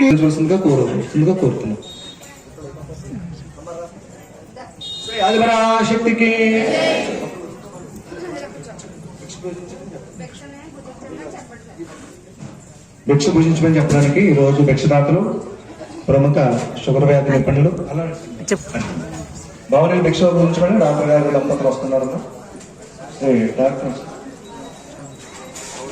అవరాశక్తికి చూసిందిగా కోరుతుందిగా కోరుతున్నాం శ్రీ ఆదిపరాశక్తికి భిక్ష భుజించమని చెప్పడానికి ఈ రోజు భిక్షదాతలు ప్రముఖ షుగర్ వ్యాధి నిపుణులు భవన భిక్ష భుజించమని డాక్టర్ గారు దంపతులు వస్తున్నారు. డాక్టర్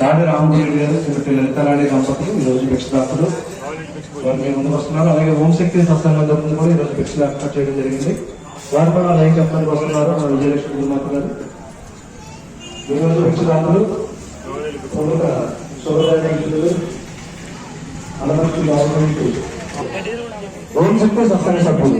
రాణి రామదేవి గారు శ్రీమతి లలితారాణి దంపతులు ఈ రోజు భిక్షదాతలు. వారు ముందుకు వస్తున్నారు. అలాగే ఓం శక్తి సత్సంగం తరఫున కూడా ఈరోజు రోజు ఏర్పాటు చేయడం జరిగింది. వారు కూడా లైన్ చెప్పడానికి వస్తున్నారు మన విజయలక్ష్మి గురుమాత గారు. ఈరోజు రోజు భిక్షదాతలు ప్రముఖ షుగర్ వ్యాధి నిపుణులు గవర్నమెంట్ ఓం శక్తి సత్సంగ సభ్యులు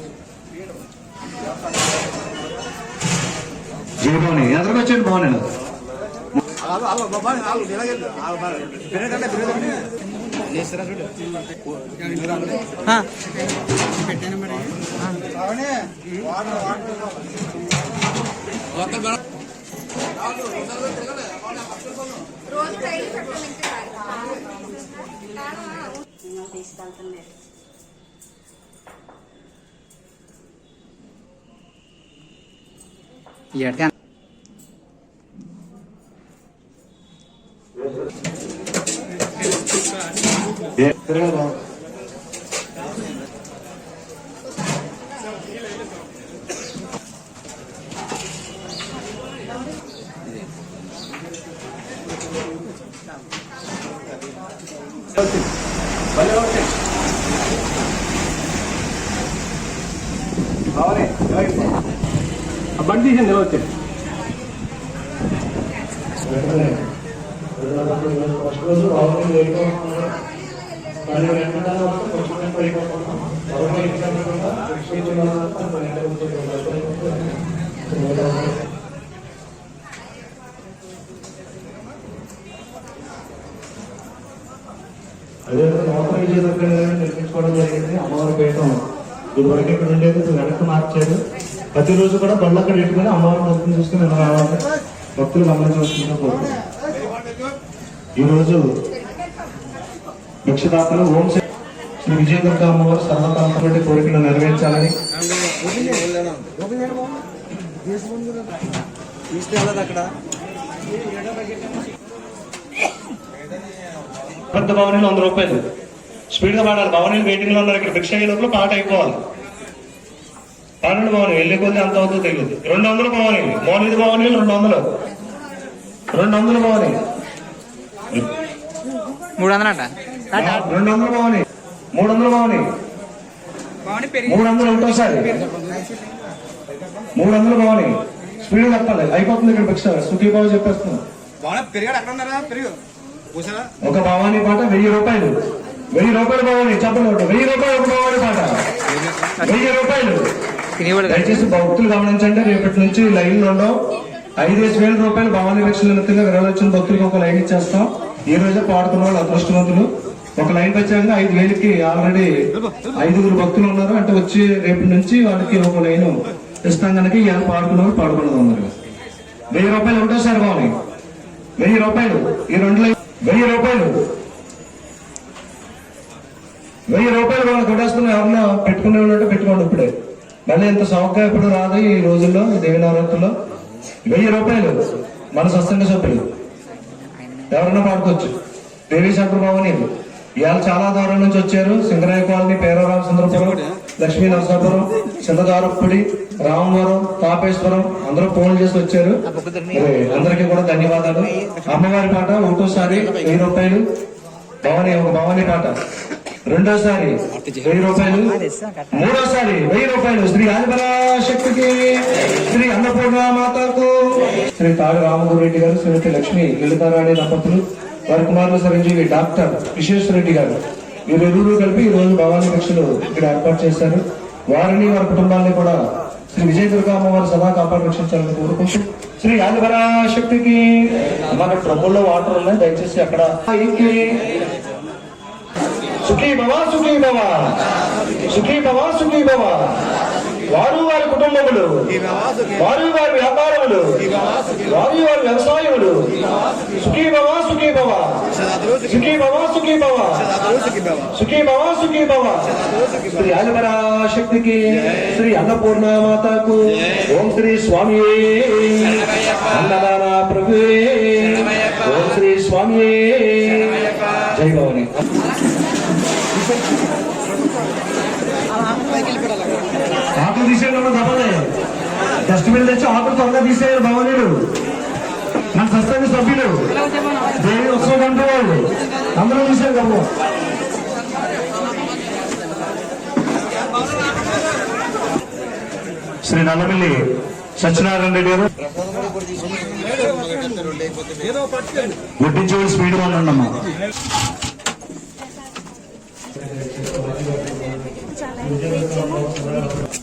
జీవని. ఎదురుకు వచ్చేది బాగున్నాను ఆ, రోజు డైలీ తీసుకెళ్తున్నారు బండి తీసి నిలవచ్చు ఫస్ట్ రోజు రావాలి వేయడం నూతన విజయ నిర్మించుకోవడం జరిగింది. అమ్మవారి పీఠం ఇదివరకు ఇక్కడ ఉండేది. వెనక్కి మార్చారు. ప్రతిరోజు కూడా బళ్ళు అక్కడ పెట్టుకుని అమ్మవారి భక్తులు చూసుకుని ఇలా రావాలి. భక్తులు గమనించవలసిందిగా కోరుతున్నాం ఈరోజు భిక్షదాతలు ఓం శ్రీ విజయదుర్గ అమ్మవారు సర్వకాంతమైన కోరికలు నెరవేర్చాలని పెద్ద భవనంలో వంద రూపాయలు. స్పీడ్గా పాడాలి భవనీలు వెయిటింగ్లో ఉన్నారు. ఇక్కడ భిక్ష అయ్యే లోపల పాట అయిపోవాలి. పాడండి భవని వెళ్ళే కొద్ది అంత అవుతుందో తెలియదు. రెండు వందలు భవని. మౌనిది భవని రెండు వందలు. రెండు వందలు భవని. మూడు వందలంట రెండు వందలు భవని. మూడు వందలు భవని. మూడు వందలు ఒకటోసారి మూడు వందలు భవని. స్పీడ్ తప్పాలి. అయిపోతుంది ఇక్కడ భిక్ష సుఖీబాబు చెప్పేస్తున్నా బాగా పెరిగాడు. అక్కడ ఉన్నారా? పెరుగు కూర్చోరా. ఒక భవానీ పాట వెయ్యి రూపాయలు. వెయ్యి రూపాయలు చెప్పండి ఒకటి. వెయ్యి రూపాయలు భవానీ పాట వెయ్యి రూపాయలు. దయచేసి భక్తులు గమనించండి రేపటి నుంచి లైన్ ఉండవు. ఐదేసి వేల రూపాయలు భవానీ రక్షణ నిమిత్తంగా విరవచ్చిన భక్తులకు ఒక లైన్ ఇచ్చేస్తాం. ఈ రోజే పాడుతున్న వాళ్ళు అదృష్టవంతులు. ఒక లైన్ వచ్చాక ఐదు వేలకి ఆల్రెడీ ఐదుగురు భక్తులు ఉన్నారు. అంటే వచ్చి రేపటి నుంచి వాళ్ళకి ఒక లైన్ ఇస్తాం కనుక ఇవాళ పాడుకున్న వాళ్ళు పాడుకున్నది ఉన్నారు వెయ్యి రూపాయలు ఒకటోసారి భవాని. వెయ్యి రూపాయలు. ఈ రెండు లైన్ వెయ్యి రూపాయలు. వెయ్యి రూపాయలు వాళ్ళు కొట్టేస్తున్న ఎవరన్నా పెట్టుకునే ఉన్నట్టు పెట్టుకోండి ఇప్పుడే. మళ్ళీ ఇంత సౌకర్యం ఇప్పుడు రాదు ఈ రోజుల్లో దేవి నవరాత్రుల్లో వెయ్యి రూపాయలు మన సత్సంగ సభ్యులు. ఎవరన్నా పాడుకోవచ్చు. దేవి శంకర భవని. ఇవాళ చాలా దూరం నుంచి వచ్చారు. సింగరాయ కాలనీ పేరవరామ సుందరపురం లక్ష్మీ నరసాపురం చిన్నదారప్పడి రామవరం తాపేశ్వరం అందరూ ఫోన్ చేసి వచ్చారు. అందరికీ కూడా ధన్యవాదాలు. అమ్మవారి పాట ఒకటోసారి వెయ్యి రూపాయలు. భవని ఒక భవాని పాట. రెండోసారి వెయ్యి రూపాయలు మూడోసారి వెయ్యి రూపాయలు శ్రీ ఆదిపరాశక్తికి శ్రీ అన్నపూర్ణ మాతకు శ్రీ తాడు రామగురు రెడ్డి గారు శ్రీమతి లక్ష్మి లలితారాణి దంపతులు వారి కుమారులు చిరంజీవి డాక్టర్ విశ్వేశ్వర రెడ్డి గారు. వీరిరువురు కలిపి ఈ రోజు భవానీ భిక్షలు ఇక్కడ ఏర్పాటు చేశారు. వారిని వారి కుటుంబాన్ని కూడా శ్రీ విజయ దుర్గా అమ్మవారి సదా కాపాడు రక్షించాలని కోరుకుంటూ శ్రీ ఆదిపరాశక్తికి అమ్మ ట్రమ్ముల్లో వాటర్ ఉన్నాయి దయచేసి అక్కడ సుఖీ భవ సుఖీ భవ సుఖీ భవ సుఖీ భవ వారు వారి కుటుంబములు. వారు వారి వ్యాపారములు. వారు వారి వ్యవసాయములు. సుఖీ భవ సుఖీ భవ సుఖీ భవ సుఖీ భవ సుఖీ భవ సుఖీ భవ శ్రీ ఆదిపరా శక్తికి శ్రీ అన్నపూర్ణ మాతకు ఓం శ్రీ స్వామి అన్నదాన ప్రభువే. ఓం శ్రీ స్వామి జై భవని. ఆకులు తీసేయడం తప్పదే. డస్ట్బిన్ తెచ్చి ఆకులు త్వరగా తీసేయాలి భవనీయుడు మన సత్సంగ సభ్యులు. దేవి ఉత్సవం కంటే వాళ్ళు. అందరూ తీసేయాలి గమ్మ శ్రీ నల్లమిల్లి సత్యనారాయణ రెడ్డి గారు. వడ్డించే స్పీడ్గా ఉండండి ఏంటంటే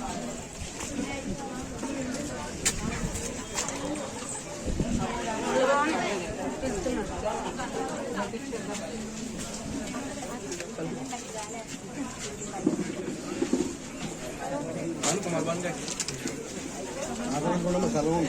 నేను